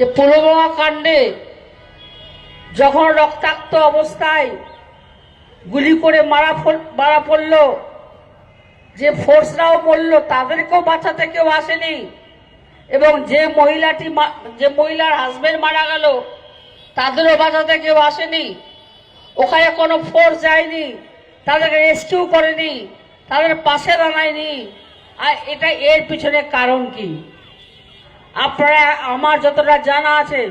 যে পুলওয়ামা কাণ্ডে যখন রক্তাক্ত অবস্থায় গুলি করে মারা মারা পড়ল, যে ফোর্সরাও মরল, তাদেরকেও বাঁচাতে কেউ আসেনি। এবং যে মহিলাটি যে মহিলার হাজবেন্ড মারা গেল, তাদেরও বাঁচাতে কেউ আসেনি। ওখানে কোনো ফোর্স যায়নি, তাদেরকে রেস্কিউ করেনি, তাদের পাশে দাঁড়ায়নি। আর এটা এর পিছনে কারণ কি? আপনারা, আমার যতটা জানা আছে,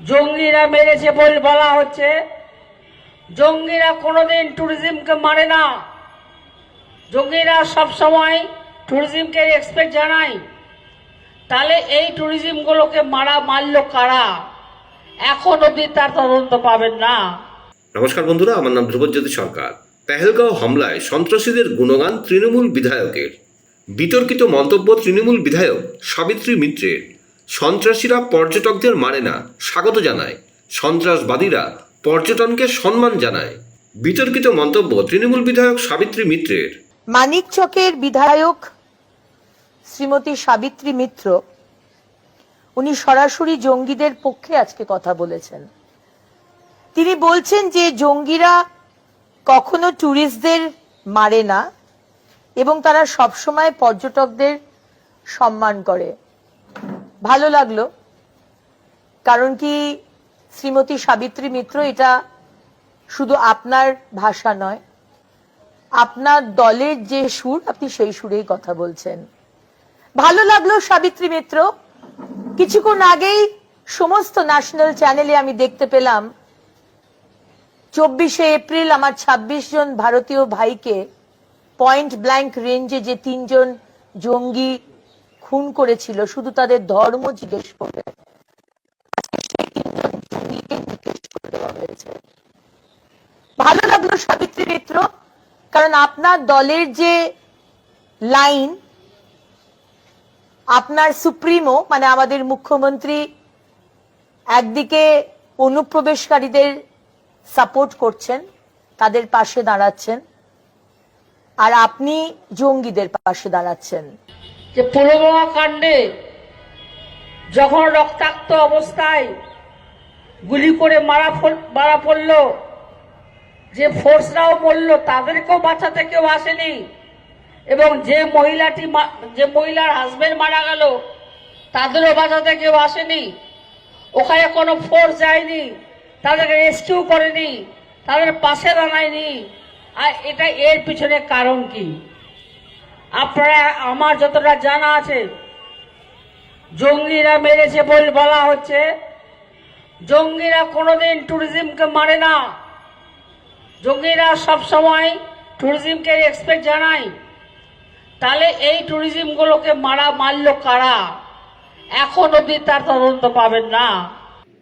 জঙ্গিরা মেরেছে বলে বলা হচ্ছে। জঙ্গিরা কোনোদিন ট্যুরিজমকে মারে না। জঙ্গিরা সব সময় ট্যুরিজমকে এক্সপেক্ট জানায়। তাহলে এই ট্যুরিজমগুলোকে মারা মারলো কারা? এখন অবধি তার তদন্ত পাবেন না। নমস্কার বন্ধুরা, আমার নাম ধ্রুবজ্যোতি সরকার। পেহেলগাঁও হামলায় সন্ত্রাসীদের গুণগান তৃণমূল বিধায়কের বিতর্কিত মন্তব্য তৃণমূল বিধায়ক সাবিত্রী মিত্রের। সন্ত্রাসীরা পর্যটকদের মারে না, স্বাগত জানায়। সন্ত্রাসবাদীরা পর্যটনকে সম্মান জানায়। বিতর্কিত মন্তব্য তৃণমূল বিধায়ক সাবিত্রী মিত্রের। মানিকচকের বিধায়ক শ্রীমতী সাবিত্রী মিত্র, উনি সরাসরি জঙ্গিদের পক্ষে আজকে কথা বলেছেন। তিনি বলছেন যে জঙ্গিরা কখনো ট্যুরিস্টদের মারে না এবং তারা সবসময় পর্যটকদের সম্মান করে। ভালো লাগল, কারণ কি শ্রীমতী সাবিত্রী মিত্র এটা শুধু আপনার ভাষা নয়, আপনার দলের যে সুর, আপনি সেই সুরেই কথা বলছেন। ভালো লাগল সাবিত্রী মিত্র। কিছুক্ষণ আগেই সমস্ত ন্যাশনাল চ্যানেলে আমি দেখতে পেলাম, চব্বিশে এপ্রিল আমার ২৬ জন ভারতীয় ভাইকে পয়েন্ট ব্ল্যাঙ্ক রেঞ্জে যে তিনজন জঙ্গি খুন করেছিল, শুধু তাদের ধর্ম জিজ্ঞেস করে আজকে সেই তিনজন জঙ্গিকে জিজ্ঞেস করে দেওয়া হয়েছে। ভালো লাগল সাবিত্রী মিত্র, কারণ আপনার দলের যে লাইন, আপনার সুপ্রিমো মানে আমাদের মুখ্যমন্ত্রী, একদিকে অনুপ্রবেশকারীদের সাপোর্ট করছেন, তাদের পাশে দাঁড়াচ্ছেন। আর আপনি জঙ্গিদের পাশে দাঁড়াচ্ছেন। যে পুলওয়ামা কাণ্ডে যখন রক্তাক্ত অবস্থায় গুলি করে মারা মারা পড়ল, যে ফোর্সরাও মরল, তাদেরকেও বাঁচাতে কেউ আসেনি এবং যে মহিলাটি যে মহিলার হাজবেন্ড মারা গেল, তাদেরও বাঁচাতে কেউ আসেনি। ওখানে কোনো ফোর্স যায়নি, তাদেরকে রেস্কিউ করেনি, তাদের পাশে দাঁড়ায়নি। আর এটা এর পিছনে কারণ কি? আপনারা, আমার যতটা জানা আছে, জঙ্গিরা মেরেছে বলে বলা হচ্ছে। জঙ্গিরা কোনোদিন ট্যুরিজমকে মারে না। জঙ্গিরা সব সময় ট্যুরিজমকে এক্সপেক্ট জানায়। তাহলে এই ট্যুরিজমগুলোকে মারা মারলো কারা? এখন অবধি তার তদন্ত পাবেন না।